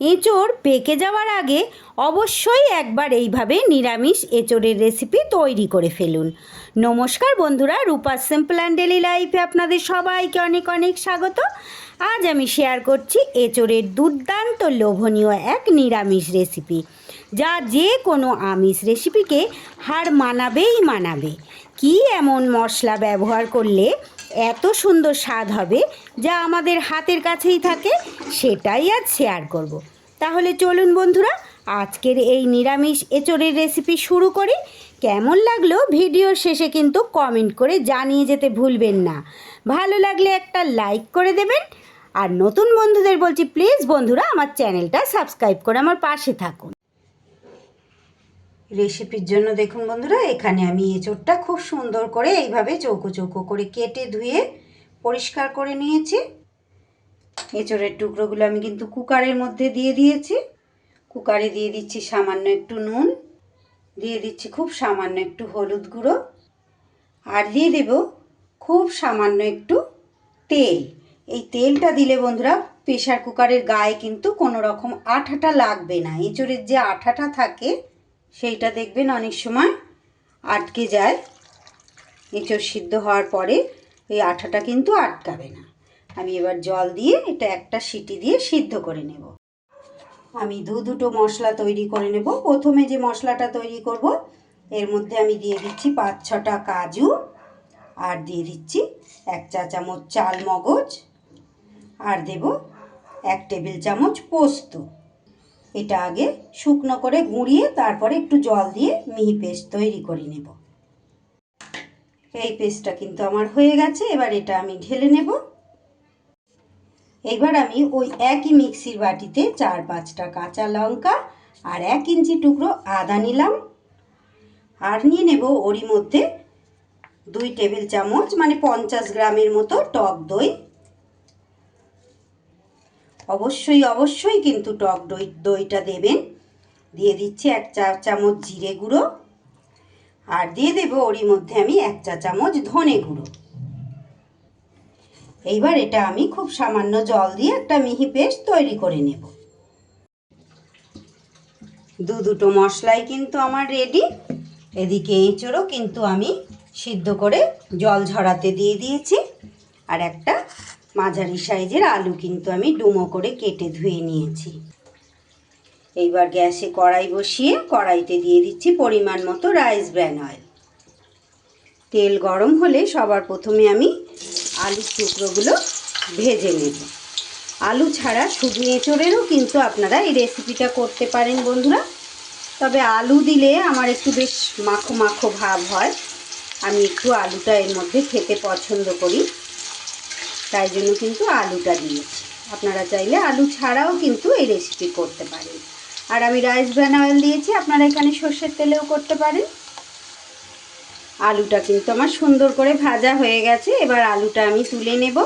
এঁচোড় পেকে যাওয়ার আগে অবশ্যই একবার এইভাবে নিরামিষ এঁচোড়ের রেসিপি তৈরি করে ফেলুন। নমস্কার বন্ধুরা, রূপা সিম্পল অ্যান্ড ডেলি লাইফে আপনাদের সবাইকে অনেক অনেক স্বাগত। আজ আমি শেয়ার করছি এঁচোড়ের দুর্দান্ত লোভনীয় এক নিরামিষ রেসিপি যা যে কোনো আমিষ রেসিপিকে হার মানাবেই মানাবে। কি এমন মশলা ব্যবহার করলে এত সুন্দর স্বাদ হবে যা আমাদের হাতের কাছেই থাকে, সেটাই আজ শেয়ার করব। তাহলে চলুন বন্ধুরা, আজকের এই নিরামিষ এঁচড়ের রেসিপি শুরু করি। কেমন লাগল ভিডিওর শেষে কিন্তু কমেন্ট করে জানিয়ে যেতে ভুলবেন না। ভালো লাগলে একটা লাইক করে দেবেন। আর নতুন বন্ধুদের বলছি প্লিজ বন্ধুরা, আমার চ্যানেলটা সাবস্ক্রাইব করে আমার পাশে থাকুন। রেসিপির জন্য দেখুন বন্ধুরা, এখানে আমি এঁচোড়টা খুব সুন্দর করে এইভাবে চৌকো চৌকো করে কেটে ধুয়ে পরিষ্কার করে নিয়েছি। এঁচোড়ের টুকরোগুলো আমি কিন্তু কুকারের মধ্যে দিয়ে দিয়েছি। কুকারে দিয়ে দিচ্ছি সামান্য একটু নুন, দিয়ে দিচ্ছি খুব সামান্য একটু হলুদ গুঁড়ো, আর দিয়ে দেব খুব সামান্য একটু তেল। এই তেলটা দিলে বন্ধুরা প্রেশার কুকারের গায়ে কিন্তু কোনো রকম আঠাটা লাগবে না। এঁচোড়ের যে আঠাটা থাকে সেইটা দেখবেন অনেক সময় আটকে যায়। এঁচড় সিদ্ধ হওয়ার পরে এই আঠাটা কিন্তু আটকাবে না। আমি এবার জল দিয়ে এটা একটা সিটি দিয়ে সিদ্ধ করে নেব। আমি দু দুটো মশলা তৈরি করে নেব। প্রথমে যে মশলাটা তৈরি করব, এর মধ্যে আমি দিয়ে দিচ্ছি পাঁচ ছটা কাজু আর দিয়ে দিচ্ছি এক চা চামচ চাল মগজ আর দেব এক টেবিল চামচ পোস্ত। এটা আগে শুকনো করে গুঁড়িয়ে তারপরে একটু জল দিয়ে মিহি পেস্ট তৈরি করে নেব। এই পেস্টটা কিন্তু আমার হয়ে গেছে, এবার এটা আমি ঢেলে নেব। এবার আমি ওই একই মিক্সির বাটিতে চার পাঁচটা কাঁচা লঙ্কা আর এক ইঞ্চি টুকরো আদা নিলাম। আর নিয়ে নেব ওরই মধ্যে দুই টেবিল চামচ মানে পঞ্চাশ গ্রামের মতো টক দই। অবশ্যই অবশ্যই কিন্তু টক দই, দইটা দেবেন। দিয়ে দিচ্ছি এক চা চামচ জিরে গুঁড়ো। আর দিয়ে দেবো ওরই মধ্যে আমি এক চা চামচ ধনে গুঁড়ো। এইবার এটা আমি খুব সামান্য জল দিয়ে একটা মিহি পেস্ট তৈরি করে নেব। দু দুটো মশলাই কিন্তু আমার রেডি। এদিকে এঁচড়ও কিন্তু আমি সিদ্ধ করে জল ঝরাতে দিয়ে দিয়েছি। আর একটা মাঝারি সাইজের আলু কিন্তু আমি ডুমো করে কেটে ধুয়ে নিয়েছি। এইবার গ্যাসে কড়াই বসিয়ে কড়াইতে দিয়ে দিচ্ছি পরিমাণ মতো রাইস ব্র্যান অয়েল। তেল গরম হলে সবার প্রথমে আমি আলুর টুকরোগুলো ভেজে নেব। আলু ছাড়া শুধু এঁচড়েরও কিন্তু আপনারা এই রেসিপিটা করতে পারেন বন্ধুরা। তবে আলু দিলে আমার একটু বেশ মাখো মাখো ভাব হয়। আমি একটু আলুটা এর মধ্যে খেতে পছন্দ করি। তাই জন্য কিন্তু আলুটা দিয়েছি। আপনারা চাইলে আলু ছাড়াও কিন্তু এই রেসিপি করতে পারেন। আর আমি রাইস ব্র্যান অয়েল দিয়েছি, আপনারা এখানে সর্ষের তেলেও করতে পারেন। আলুটা কিন্তু আমার সুন্দর করে ভাজা হয়ে গেছে, এবার আলুটা আমি তুলে নেব।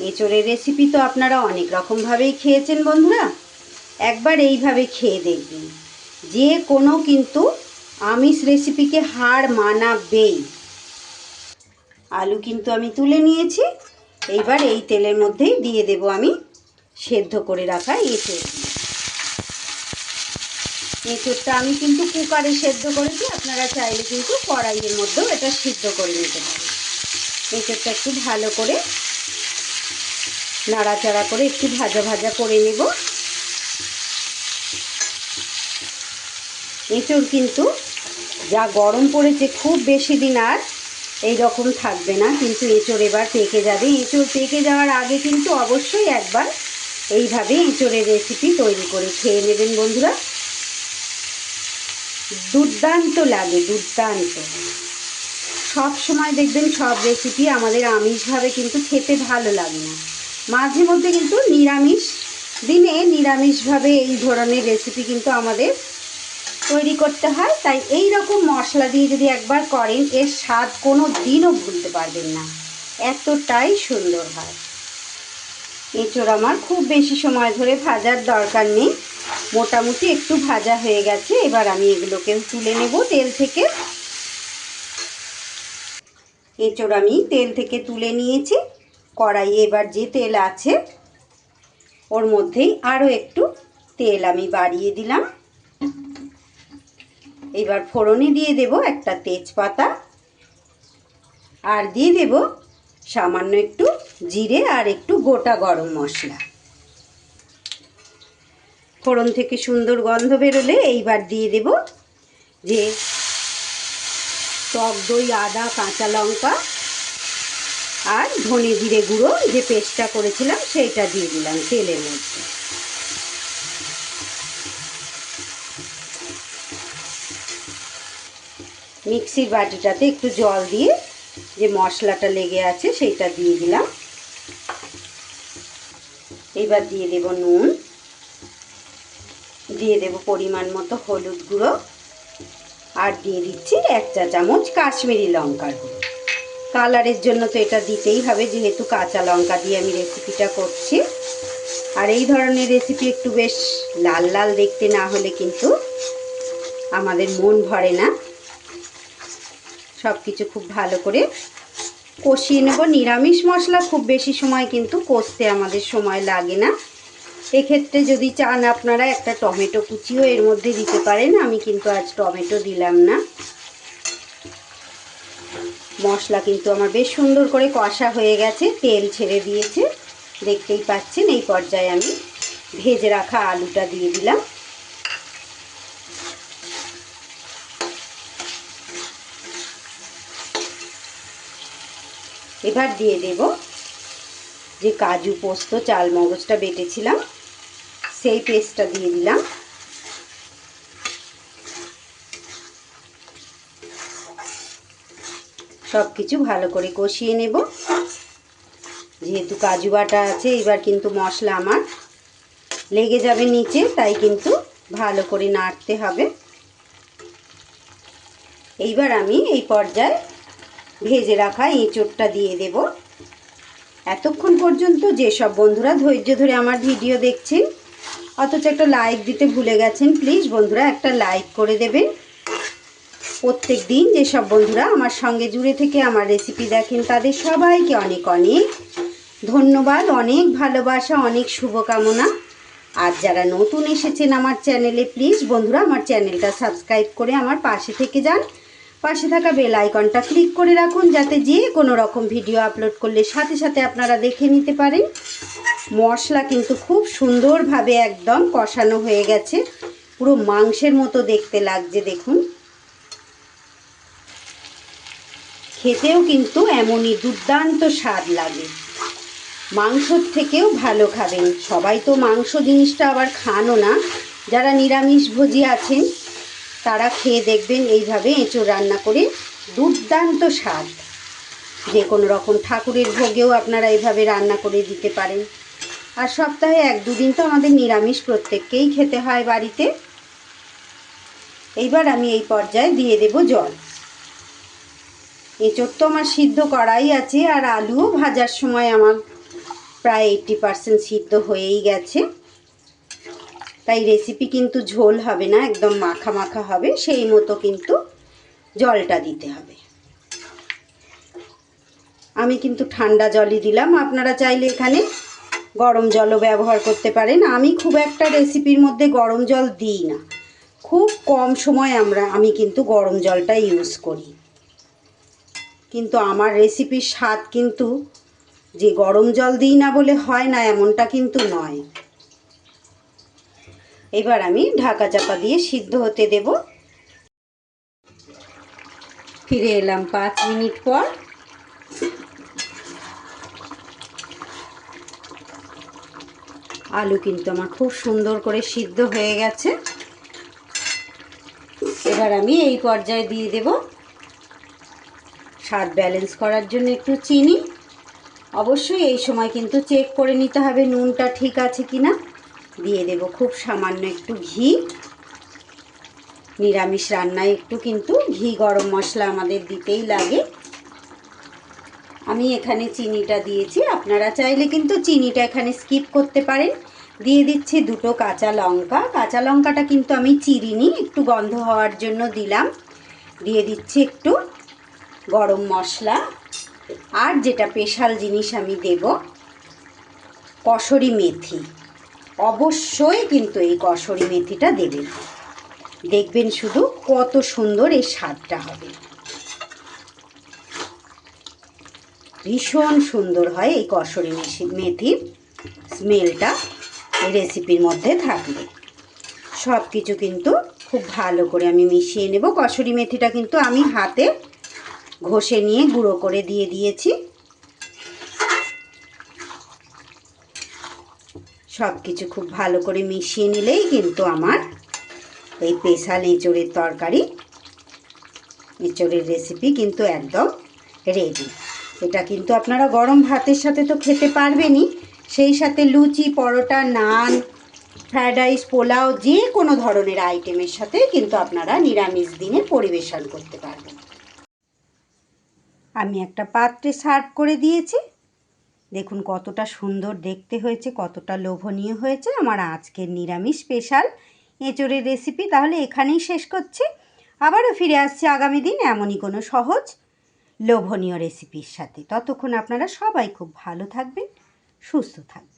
এঁচড়ের রেসিপি তো আপনারা অনেক রকমভাবেই খেয়েছেন বন্ধুরা। একবার এইভাবে খেয়ে দেখবেন। যে কোনো কিন্তু আমিষ রেসিপিকে হার মানাবেই। আলু কিন্তু আমি তুলে নিয়েছি। এইবার এই তেলের মধ্যেই দিয়ে দেব আমি সেদ্ধ করে রাখা এঁচড় এঁচড়টা আমি কিন্তু কুকারে সেদ্ধ করেছি, আপনারা চাইলে কিন্তু কড়াইয়ের মধ্যেও এটা সিদ্ধ করে নিতে পারেন। এঁচড়টা একটু ভালো করে নাড়াচাড়া করে একটু ভাজা ভাজা করে নেব। এঁচড় কিন্তু যা গরম পড়েছে খুব বেশি দিন আর এই রকম থাকবে না, কিন্তু এঁচড় এবার পেকে যাবে। এঁচড় পেকে যাওয়ার আগে কিন্তু অবশ্যই একবার এইভাবে এঁচড়ের রেসিপি তৈরি করে খেয়ে নেবেন বন্ধুরা। দুর্দান্ত লাগে, দুর্দান্ত। সব সময় দেখবেন সব রেসিপি আমাদের আমিষভাবে কিন্তু খেতে ভালো লাগে না। মাঝে মধ্যে কিন্তু নিরামিষ দিনে নিরামিষভাবে এই ধরনের রেসিপি কিন্তু আমাদের তৈরি করতে হয়, তাই এই রকম মশলা দিয়ে যদি একবার করেন, এর স্বাদ কোনো দিনও ভুলতে পারবেন না। এতটাই সুন্দর হয়। এঁচোড় আমার খুব বেশি সময় ধরে ভাজার দরকার নেই। মোটামুটি একটু ভাজা হয়ে গেছে, এবার আমি এগুলোকে তুলে নেব তেল থেকে। এঁচোড় আমি তেল থেকে তুলে নিয়েছি। কড়াইয়ে এবার যে তেল আছে, ওর মধ্যেই আরও একটু তেল আমি বাড়িয়ে দিলাম। এবার ফোড়নে দিয়ে দেব একটা তেজপাতা। আর দিয়ে দেব সামান্য একটু জিরে আর একটু গোটা গরম মশলা। ফোড়ন থেকে সুন্দর গন্ধ বেরোলে এইবার দিয়ে দেব যে টক দই, আদা, কাঁচা লঙ্কা আর ধনে জিরে গুঁড়ো যে পেস্টটা করেছিলাম, সেইটা দিয়ে দিলাম তেলের মধ্যে। মিক্সির বাটিটাতে একটু জল দিয়ে যে মশলাটা লেগে আছে সেইটা দিয়ে দিলাম। এবার দিয়ে দেব নুন। দিয়ে দেব পরিমাণ মতো হলুদ গুঁড়ো। আর দিয়ে দিচ্ছি এক চা চামচ কাশ্মীরি লঙ্কার গুঁড়ো। কালারের জন্য তো এটা দিতেই হবে, যেহেতু কাঁচা লঙ্কা দিয়ে আমি রেসিপিটা করছি। আর এই ধরনের রেসিপি একটু বেশ লাল লাল দেখতে না হলে কিন্তু আমাদের মন ভরে না। সব কিছু খুব ভালো করে কষিয়ে নেব। নিরামিষ মশলা খুব বেশি সময় কিন্তু কষতে আমাদের সময় লাগে না। এক্ষেত্রে যদি চান আপনারা একটা টমেটো কুচিও এর মধ্যে দিতে পারেন। আমি কিন্তু আজ টমেটো দিলাম না। মশলা কিন্তু আমার বেশ সুন্দর করে কষা হয়ে গেছে, তেল ছেড়ে দিয়েছে। দেখতেই পাচ্ছেন, এই পর্যায়ে আমি ভেজে রাখা আলুটা দিয়ে দিলাম। এবার দিয়ে দেব যে কাজু পোস্ত, চাল মগজটা বেটেছিলাম, সেই পেস্টটা দিয়ে দিলাম। সব কিছু ভালো করে কষিয়ে নেব। যেহেতু কাজু বাটা আছে, এবার কিন্তু মশলা আমার লেগে যাবে নিচে, তাই কিন্তু ভালো করে নাড়তে হবে। এইবার আমি এই পর্যায়ে ভেজে রাখা এঁচোড়টা দিয়ে দেব। এতক্ষণ পর্যন্ত যেসব বন্ধুরা ধৈর্য ধরে আমার ভিডিও দেখছেন, অথচ একটা লাইক দিতে ভুলে গেছেন প্লিজ বন্ধুরা একটা লাইক করে দেবেন। প্রত্যেক দিন যেসব বন্ধুরা আমার সঙ্গে জুড়ে থেকে আমার রেসিপি দেখেন, তাদের সবাইকে অনেক অনেক ধন্যবাদ, অনেক ভালোবাসা, অনেক শুভকামনা। আর যারা নতুন এসেছেন আমার চ্যানেলে প্লিজ বন্ধুরা আমার চ্যানেলটা সাবস্ক্রাইব করে আমার পাশে থেকে যান। পাশে থাকা বেল আইকনটা ক্লিক করে রাখুন যাতে যে কোনো রকম ভিডিও আপলোড করলে সাথে সাথে আপনারা দেখে নিতে পারেন। মশলা কিন্তু খুব সুন্দরভাবে একদম কষানো হয়ে গেছে। পুরো মাংসের মতো দেখতে লাগছে, দেখুন। খেতেও কিন্তু এমনই দুর্দান্ত স্বাদ লাগে। মাংসর থেকেও ভালো খাবেন। সবাই তো মাংস জিনিসটা আবার খানও না। যারা নিরামিষ ভোজি আছেন তারা খেয়ে দেখবেন এইভাবে এঁচোড় রান্না করে দুর্দান্ত স্বাদ। যে কোনো রকম ঠাকুরের ভোগেও আপনারা এইভাবে রান্না করে দিতে পারেন। আর সপ্তাহে এক দুদিন তো আমাদের নিরামিষ প্রত্যেককেই খেতে হয় বাড়িতে। এইবার আমি এই পর্যায়ে দিয়ে দেব জল। এঁচোড় তো আমার সিদ্ধ করাই আছে আর আলুও ভাজার সময় আমার প্রায় এইট্টি পারসেন্ট সিদ্ধ হয়েই গেছে। তাই রেসিপি কিন্তু ঝোল হবে না, একদম মাখা মাখা হবে, সেই মতো কিন্তু জলটা দিতে হবে। আমি কিন্তু ঠান্ডা জলই দিলাম, আপনারা চাইলে এখানে গরম জলও ব্যবহার করতে পারেন। আমি খুব একটা রেসিপির মধ্যে গরম জল দিই না। খুব কম সময় আমরা, আমি কিন্তু গরম জলটা ইউজ করি। কিন্তু আমার রেসিপির স্বাদ কিন্তু যে গরম জল দিই না বলে হয় না, এমনটা কিন্তু নয়। এবার আমি ঢাকা চাপা দিয়ে সিদ্ধ হতে দেব। ফিরে এলাম পাঁচ মিনিট পর। আলু কিন্তু আমার খুব সুন্দর করে সিদ্ধ হয়ে গেছে। এবার আমি এই পর্যায়ে দিয়ে দেব। স্বাদ ব্যালেন্স করার জন্য একটু চিনি। অবশ্যই এই সময় কিন্তু চেক করে নিতে হবে নুনটা ঠিক আছে কি না দিয়ে দেব খুব সামান্য একটু ঘি। নিরামিষ রান্নায় একটু কিন্তু ঘি, গরম মশলা আমাদের দিতেই লাগে। আমি এখানে চিনিটা দিয়েছি, আপনারা চাইলে কিন্তু চিনিটা এখানে স্কিপ করতে পারেন। দিয়ে দিচ্ছি দুটো কাঁচা লঙ্কা। কাঁচা লঙ্কাটা কিন্তু আমি চিরিনি, একটু গন্ধ হওয়ার জন্য দিলাম। দিয়ে দিচ্ছি একটু গরম মশলা। আর যেটা স্পেশাল জিনিস আমি দেব, কসরি মেথি। অবশ্যই কিন্তু এই কসরি মেথিটা দেবেন দেখবেন শুধু কত সুন্দর এই স্বাদটা হবে। ভীষণ সুন্দর হয় এই কসরি মেথির স্মেলটা এই রেসিপির মধ্যে থাকলে সব কিছু কিন্তু খুব ভালো করে আমি মিশিয়ে নেব। কসরি মেথিটা কিন্তু আমি হাতে ঘষে নিয়ে গুঁড়ো করে দিয়ে দিয়েছি। সব কিছু খুব ভালো করে মিশিয়ে নিলেই কিন্তু আমার এই স্পেশাল এঁচড়ের তরকারি, এঁচড়ের রেসিপি কিন্তু একদম রেডি এটা কিন্তু আপনারা গরম ভাতের সাথে তো খেতে পারবেনই। সেই সাথে লুচি, পরোটা, নান ফ্রায়েড রাইস পোলাও, যে কোনো ধরনের আইটেমের সাথে কিন্তু আপনারা নিরামিষ দিনে পরিবেশন করতে পারবেন। আমি একটা পাত্রে সার্ভ করে দিয়েছি। দেখুন কতটা সুন্দর দেখতে হয়েছে, কতটা লোভনীয় হয়েছে আমার আজকের নিরামিষ স্পেশাল এঁচড়ের রেসিপি। তাহলে এখানেই শেষ করছি। আবারও ফিরে আসছি আগামী দিন এমনই কোনো সহজ, লোভনীয় রেসিপির সাথে। ততক্ষণ আপনারা সবাই খুব ভালো থাকবেন, সুস্থ থাকবেন।